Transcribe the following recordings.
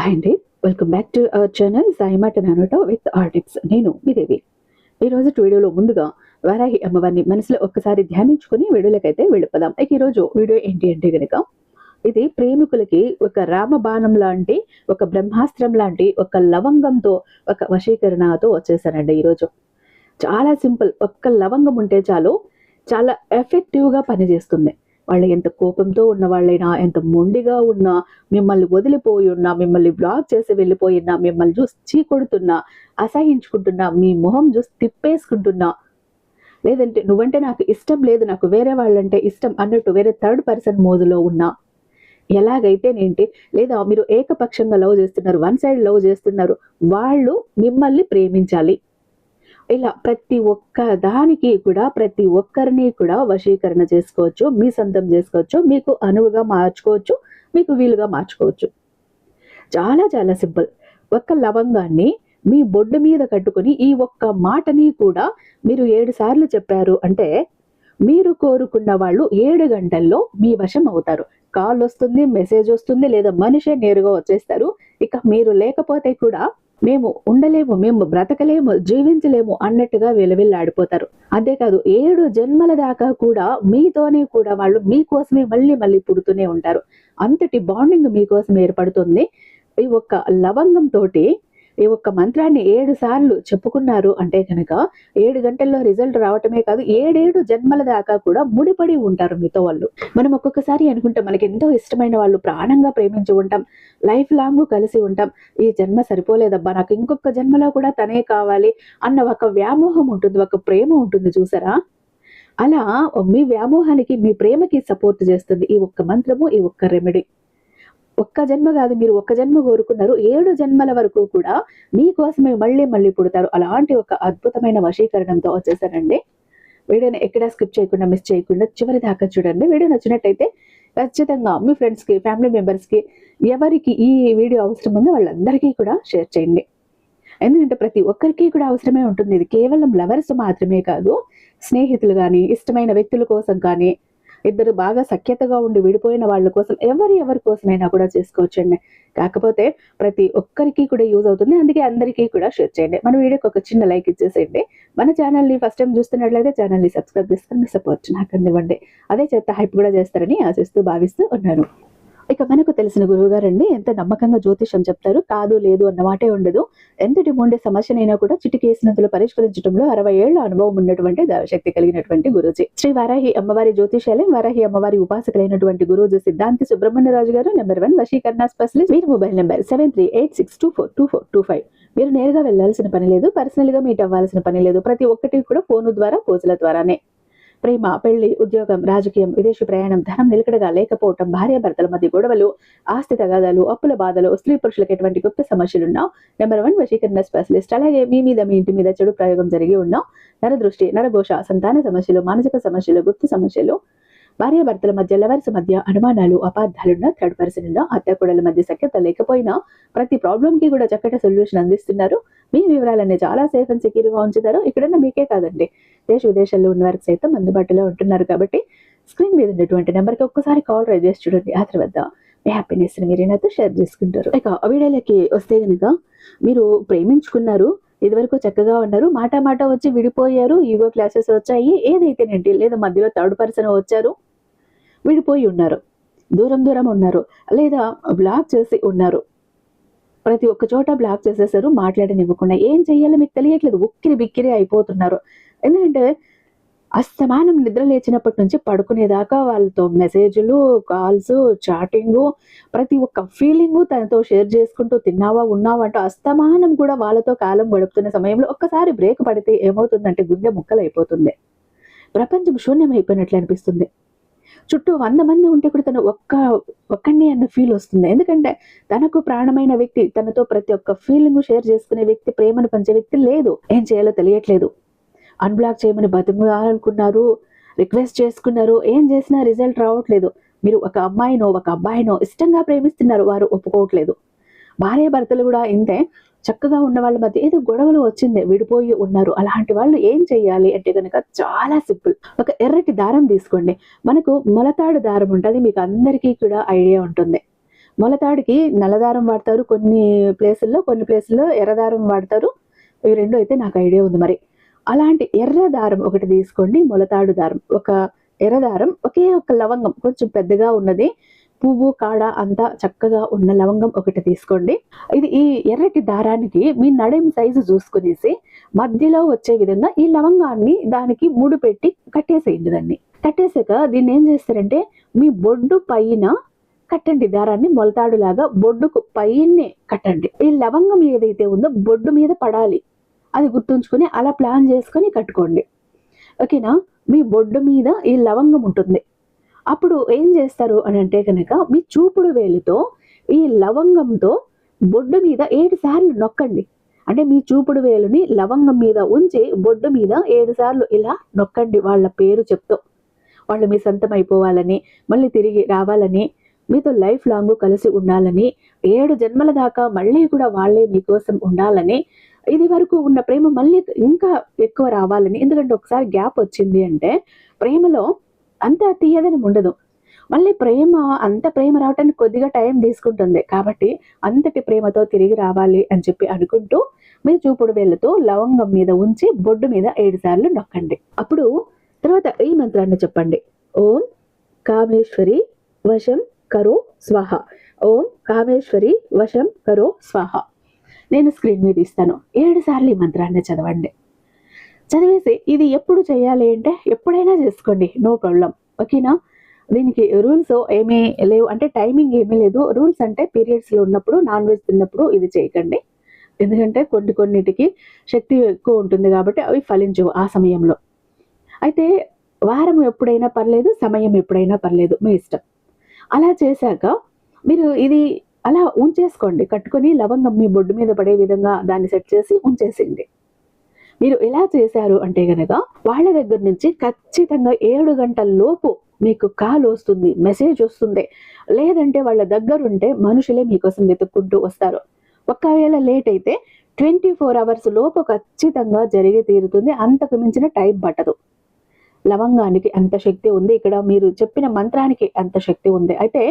Hi అండి. Welcome back to our channel సాయిమాట నానోట with ఆర్టిక్స్ నేను మీ దేవి. ఈరోజు వీడియోలో ముందుగా వారాహి అమ్మవారిని మనసులో ఒక్కసారి ధ్యానించుకుని వీడియోలకైతే వెళ్ళిపోదాం. ఇక ఈరోజు వీడియో ఏంటి అంటే కనుక ఇది ప్రేమికులకి ఒక రామబాణం లాంటి ఒక బ్రహ్మాస్త్రం లాంటి ఒక లవంగంతో ఒక వశీకరణతో వచ్చేసానండి ఈరోజు చాలా సింపుల్ ఒక్క లవంగం ఉంటే చాలు చాలా ఎఫెక్టివ్గా పనిచేస్తుంది. వాళ్ళు ఎంత కోపంతో ఉన్న వాళ్ళైనా ఎంత మొండిగా ఉన్నా మిమ్మల్ని వదిలిపోయి ఉన్నా మిమ్మల్ని బ్లాక్ చేసి వెళ్ళిపోయినా మిమ్మల్ని చూసి చీకొడుతున్నా అసహించుకుంటున్నా మీ మొహం చూసి తిప్పేసుకుంటున్నా. లేదంటే నువ్వంటే నాకు ఇష్టం లేదు నాకు వేరే వాళ్ళంటే ఇష్టం అన్నట్టు వేరే థర్డ్ పర్సన్ మోజులో ఉన్నా. ఎలాగైతేనేంటి లేదా మీరు ఏకపక్షంగా లవ్ చేస్తున్నారు వన్ సైడ్ లవ్ చేస్తున్నారు వాళ్ళు మిమ్మల్ని ప్రేమించాలి. ఇలా ప్రతి ఒక్క దానికి కూడా ప్రతి ఒక్కరిని కూడా వశీకరణ చేసుకోవచ్చు మీ సొంతం చేసుకోవచ్చు మీకు అనువుగా మార్చుకోవచ్చు మీకు వీలుగా మార్చుకోవచ్చు. చాలా చాలా సింపుల్. ఒక్క లవంగాన్ని మీ బొడ్డు మీద కట్టుకొని ఈ ఒక్క మాటని కూడా మీరు ఏడు సార్లు చెప్పారు అంటే మీరు కోరుకున్న వాళ్ళు ఏడు గంటల్లో మీ వశం అవుతారు. కాల్ వస్తుంది మెసేజ్ వస్తుంది లేదా మనిషే నేరుగా వచ్చేస్తారు. ఇక మీరు లేకపోతే కూడా మేము ఉండలేము మేము బ్రతకలేము జీవించలేము అన్నట్టుగా విలవిల్లాడిపోతారు అంతేకాదు ఏడు జన్మల దాకా కూడా మీతోనే కూడా వాళ్ళు మీకోసమే మళ్ళీ మళ్ళీ పుడుతూనే ఉంటారు. అంతటి బాండింగ్ మీకోసం ఏర్పడుతుంది. ఈ ఒక్క లవంగం తోటి ఈ ఒక్క మంత్రాన్ని ఏడు సార్లు చెప్పుకున్నారు అంటే కనుక ఏడు గంటల్లో రిజల్ట్ రావటమే కాదు ఏడేడు జన్మల దాకా కూడా ముడిపడి ఉంటారు మీతో వాళ్ళు. మనం ఒక్కొక్కసారి అనుకుంటాం మనకి ఎంతో ఇష్టమైన వాళ్ళు ప్రాణంగా ప్రేమించి ఉంటాం లైఫ్ లాంగ్ కలిసి ఉంటాం ఈ జన్మ సరిపోలేదబ్బా నాకు ఇంకొక జన్మలో కూడా తనే కావాలి అన్న ఒక వ్యామోహం ఉంటుంది ఒక ప్రేమ ఉంటుంది చూసారా? అలా మీ వ్యామోహానికి మీ ప్రేమకి సపోర్ట్ చేస్తుంది ఈ ఒక్క మంత్రము ఈ ఒక్క రెమెడీ ఒక్క జన్మ కాదు మీరు ఒక్క జన్మ కోరుకున్నారు. ఏడు జన్మల వరకు కూడా మీకోసమే మళ్ళీ మళ్ళీ పుడతారు. అలాంటి ఒక అద్భుతమైన వశీకరణంతో వచ్చేసారండి. వీడియోని ఎక్కడ స్కిప్ చేయకుండా మిస్ చేయకుండా చివరి దాకా చూడండి. వీడియో నచ్చినట్టయితే ఖచ్చితంగా మీ ఫ్రెండ్స్కి ఫ్యామిలీ మెంబర్స్కి ఎవరికి ఈ వీడియో అవసరం ఉందో వాళ్ళందరికీ కూడా షేర్ చేయండి. ఎందుకంటే ప్రతి ఒక్కరికి కూడా అవసరమే ఉంటుంది. ఇది కేవలం లవర్స్ మాత్రమే కాదు స్నేహితులు కానీ ఇష్టమైన వ్యక్తుల కోసం కానీ ఇద్దరు బాగా సఖ్యతగా ఉండి విడిపోయిన వాళ్ళ కోసం ఎవరి ఎవరి కోసమైనా కూడా చేసుకోవచ్చండి. కాకపోతే ప్రతి ఒక్కరికి కూడా యూజ్ అవుతుంది. అందుకే అందరికీ కూడా షేర్ చేయండి. మన వీడియోకి ఒక చిన్న లైక్ ఇచ్చేసేయండి. మన ఛానల్ని ఫస్ట్ టైం చూస్తున్నట్లయితే ఛానల్ని సబ్స్క్రైబ్ చేసుకొని మీ సపోర్ట్ నాకు అందివ్వండి. అదే చేత హైప్ కూడా చేస్తారని ఆశిస్తూ భావిస్తూ ఉన్నాను. ఇక మనకు తెలిసిన గురువు గారండి ఎంత నమ్మకంగా జ్యోతిషం చెప్తారు కాదు లేదు అన్న మాటే ఉండదు. ఎంతటి ఉండే సమస్యనైనా కూడా చిటికేసినంతలో పరిష్కరించడంలో అరవై ఏళ్ళ అనుభవం ఉన్నటువంటి దైవశక్తి కలిగినటువంటి గురూజీ. శ్రీ వారాహి అమ్మవారి జ్యోతిషాలయం వారాహి అమ్మవారి ఉపాసకులైనటువంటి గురూజీ సిద్ధాంతి సుబ్రహ్మణ్యరాజు గారు నెంబర్ వన్ వశీకరణ స్పెషలిస్ట్ వీరి mobile number seven three eight six two four two four two five. మీరు నేరుగా వెళ్ళాల్సిన పని లేదు పర్సనల్గా మీట్ అవ్వాల్సిన పని లేదు ప్రతి ఒక్కటి కూడా ఫోన్ ద్వారా పూజల ద్వారానే. ప్రేమ పెళ్ళి ఉద్యోగం రాజకీయం విదేశీ ప్రయాణం ధనం నిలకడగా లేకపోవటం భార్యాభర్తల మధ్య గొడవలు ఆస్తి తగాదాలు అప్పుల బాధలు స్త్రీ పురుషులకు ఎటువంటి గుప్త సమస్యలున్నా నెంబర్ వన్ వశీకరణ స్పెషలిస్ట్. అలాగే మీ మీద మీ ఇంటి మీద చెడు ప్రయోగం జరిగి ఉన్నా. నరదృష్టి నరఘోష సంతాన సమస్యలు మానసిక సమస్యలు గుప్త సమస్యలు భార్యాభర్తల మధ్య లవర్స్ మధ్య అనుమానాలు అపార్థాలున్న థర్డ్ పర్సన్ ఉన్న అత్తకూడల మధ్య సఖ్యత లేకపోయినా ప్రతి ప్రాబ్లంకి కూడా చక్కటి సొల్యూషన్ అందిస్తున్నారు. మీ వివరాలన్నీ చాలా సేఫ్ అండ్ సెక్యూర్గా ఉంచుతారు. ఇక్కడన్నా మీకే కాదండి. దేశ విదేశాల్లో ఉన్న వారికి సైతం అందుబాటులో ఉంటున్నారు కాబట్టి స్క్రీన్ మీద ఉన్నటువంటి నెంబర్కి ఒక్కసారి కాల్ ట్రై చేసి చూడండి. ఆ తర్వాత మీ హ్యాపీనెస్ మీరు నాతో షేర్ చేసుకుంటారు. ఇక వీడియోలకి వస్తే కనుక మీరు ప్రేమించుకున్నారు. ఇదివరకు చక్కగా ఉన్నారు. మాట మాట వచ్చి విడిపోయారు. ఈగో క్లాసెస్ వచ్చాయి. ఏదైతేనేంటి? లేదా మధ్యలో థర్డ్ పర్సన్ వచ్చారు. విడిపోయి ఉన్నారు. దూరం దూరం ఉన్నారు. లేదా బ్లాక్ చేసి ఉన్నారు. ప్రతి ఒక్క చోట బ్లాక్ చేసేసారు. మాట్లాడనివ్వకుండా. ఏం చెయ్యాలో మీకు తెలియట్లేదు. ఉక్కిరి బిక్కిరి అయిపోతున్నారు. ఎందుకంటే అస్తమానం నిద్ర లేచినప్పటి నుంచి పడుకునేదాకా వాళ్ళతో మెసేజ్లు కాల్స్ చాటింగ్ ప్రతి ఒక్క ఫీలింగ్ తనతో షేర్ చేసుకుంటూ తిన్నావా ఉన్నావా అంటూ అస్తమానం కూడా వాళ్ళతో కాలం గడుపుతున్న సమయంలో ఒక్కసారి బ్రేక్ పడితే ఏమవుతుందంటే గుండె ముక్కలైపోతుంది. ప్రపంచం శూన్యం అయిపోయినట్లు అనిపిస్తుంది. చుట్టూ వంద మంది ఉంటే కూడా తను ఒక్క ఒక్కడిని అన్న ఫీల్ వస్తుంది. ఎందుకంటే తనకు ప్రాణమైన వ్యక్తి తనతో ప్రతి ఒక్క ఫీలింగ్ షేర్ చేసుకునే వ్యక్తి ప్రేమను పంచే వ్యక్తి లేదు. ఏం చేయాలో తెలియట్లేదు. అన్బ్లాక్ చేయమని బతిమాలనుకున్నారు రిక్వెస్ట్ చేసుకున్నారు ఏం చేసినా రిజల్ట్ రావట్లేదు. మీరు ఒక అమ్మాయినో ఒక అబ్బాయినో ఇష్టంగా ప్రేమిస్తున్నారు వారు ఒప్పుకోవట్లేదు. భార్య భర్తలు కూడా ఇంతే. చక్కగా ఉన్న వాళ్ళ మధ్య ఏదో గొడవలు వచ్చింది విడిపోయి ఉన్నారు. అలాంటి వాళ్ళు ఏం చెయ్యాలి అంటే కనుక చాలా సింపుల్. ఒక ఎర్రటి దారం తీసుకోండి. మనకు మొలతాడు దారం ఉంటుంది మీకు అందరికీ కూడా ఐడియా ఉంటుంది. మొలతాడికి నల్లదారం వాడతారు కొన్ని ప్లేసుల్లో కొన్ని ప్లేసుల్లో ఎర్రదారం వాడతారు. ఇవి రెండు అయితే నాకు ఐడియా ఉంది మరి. అలాంటి ఎర్ర దారం ఒకటి తీసుకోండి మొలతాడు దారం. ఒక ఎర్ర దారం ఒకే ఒక లవంగం కొంచెం పెద్దగా ఉన్నది. పువ్వు కాడ అంతా చక్కగా ఉన్న లవంగం ఒకటి తీసుకోండి. ఇది ఈ ఎర్రటి దారానికి మీ నడెం సైజు చూసుకునేసి మధ్యలో వచ్చే విధంగా ఈ లవంగాన్ని దానికి ముడి పెట్టి కట్టేసేయండి దాన్ని. కట్టేసాక దీన్ని ఏం చేస్తారంటే మీ బొడ్డు పైన కట్టండి దారాన్ని మొలతాడులాగా బొడ్డుకు పైనే కట్టండి. ఈ లవంగం ఏదైతే ఉందో బొడ్డు మీద పడాలి. అది గుర్తుంచుకొని అలా ప్లాన్ చేసుకొని కట్టుకోండి. ఓకేనా? మీ బొడ్డు మీద ఈ లవంగం ఉంటుంది. అప్పుడు ఏం చేస్తారు అని అంటే కనుక మీ చూపుడు వేలుతో ఈ లవంగంతో బొడ్డు మీద ఏడు సార్లు నొక్కండి. అంటే మీ చూపుడు వేలుని లవంగం మీద ఉంచి బొడ్డు మీద ఏడు సార్లు ఇలా నొక్కండి వాళ్ళ పేరు చెప్తూ. వాళ్ళు మీ సొంతం అయిపోవాలని మళ్ళీ తిరిగి రావాలని మీతో లైఫ్ లాంగ్ కలిసి ఉండాలని ఏడు జన్మల దాకా మళ్ళీ కూడా వాళ్ళే మీకోసం ఉండాలని ఇది వరకు ఉన్న ప్రేమ మళ్ళీ ఇంకా ఎక్కువ రావాలని ఎందుకంటే ఒకసారి గ్యాప్ వచ్చింది అంటే ప్రేమలో అంత తీయదని ఉండదు. మళ్ళీ ప్రేమ అంత ప్రేమ రావటానికి కొద్దిగా టైం తీసుకుంటుంది. కాబట్టి అంతటి ప్రేమతో తిరిగి రావాలి అని చెప్పి అనుకుంటూ మీ చూపుడు వేళ్ళతో లవంగం మీద ఉంచి బొడ్డు మీద ఏడు సార్లు నొక్కండి. అప్పుడు తర్వాత ఈ మంత్రాన్ని చెప్పండి. ఓం కామేశ్వరి వశం కరో స్వాహ. ఓం కామేశ్వరి వశం కరో స్వాహ. నేను స్క్రీన్ మీద ఇస్తాను. ఏడు సార్లు ఈ మంత్రాన్ని చదవండి. చదివేసి ఇది ఎప్పుడు చేయాలి అంటే ఎప్పుడైనా చేసుకోండి. No problem. ఓకేనా? దీనికి రూల్స్ ఏమీ లేవు. అంటే టైమింగ్ ఏమీ లేదు. రూల్స్ అంటే పీరియడ్స్లో ఉన్నప్పుడు నాన్ వెజ్ తిన్నప్పుడు ఇది చేయకండి. ఎందుకంటే కొన్ని కొన్నిటికి శక్తి ఎక్కువ ఉంటుంది కాబట్టి అవి ఫలించవు ఆ సమయంలో. అయితే వారం ఎప్పుడైనా పర్లేదు సమయం ఎప్పుడైనా పర్లేదు మీ ఇష్టం. అలా చేశాక మీరు ఇది అలా ఉంచేసుకోండి. కట్టుకొని లవంగం మీ బొడ్డు మీద పడే విధంగా దాన్ని సెట్ చేసి ఉంచేసింది. మీరు ఎలా చేశారు అంటే కనుక వాళ్ళ దగ్గర నుంచి ఖచ్చితంగా ఏడు గంటల లోపు మీకు కాల్ వస్తుంది మెసేజ్ వస్తుంది. లేదంటే వాళ్ళ దగ్గర ఉంటే మనుషులే మీకోసం వెతుక్కుంటూ వస్తారు. ఒకవేళ లేట్ అయితే ట్వంటీ ఫోర్ అవర్స్ లోపు ఖచ్చితంగా జరిగి తీరుతుంది. అంతకు మించిన టైం పట్టదు. లవంగానికి అంత శక్తి ఉంది. ఇక్కడ మీరు చెప్పిన మంత్రానికి అంత శక్తి ఉంది. అయితే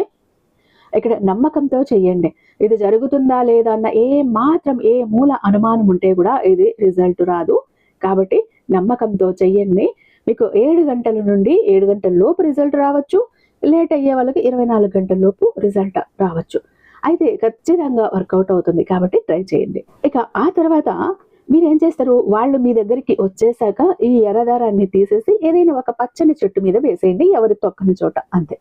ఇక్కడ నమ్మకంతో చెయ్యండి. ఇది జరుగుతుందా లేదా అన్న ఏ మాత్రం ఏ మూల అనుమానం ఉంటే కూడా ఇది రిజల్ట్ రాదు. కాబట్టి నమ్మకంతో చెయ్యండి. మీకు ఏడు గంటల నుండి ఏడు గంటల లోపు రిజల్ట్ రావచ్చు. లేట్ అయ్యే వాళ్ళకి ఇరవై నాలుగు గంటల లోపు రిజల్ట్ రావచ్చు. అయితే ఖచ్చితంగా వర్కౌట్ అవుతుంది కాబట్టి ట్రై చేయండి. ఇక ఆ తర్వాత మీరు ఏం చేస్తారు? వాళ్ళు మీ దగ్గరికి వచ్చేసాక ఈ ఎర్రదారాన్ని తీసేసి ఏదైనా ఒక పచ్చని చెట్టు మీద వేసేయండి. ఎవరి తొక్కని చోట. అంతే.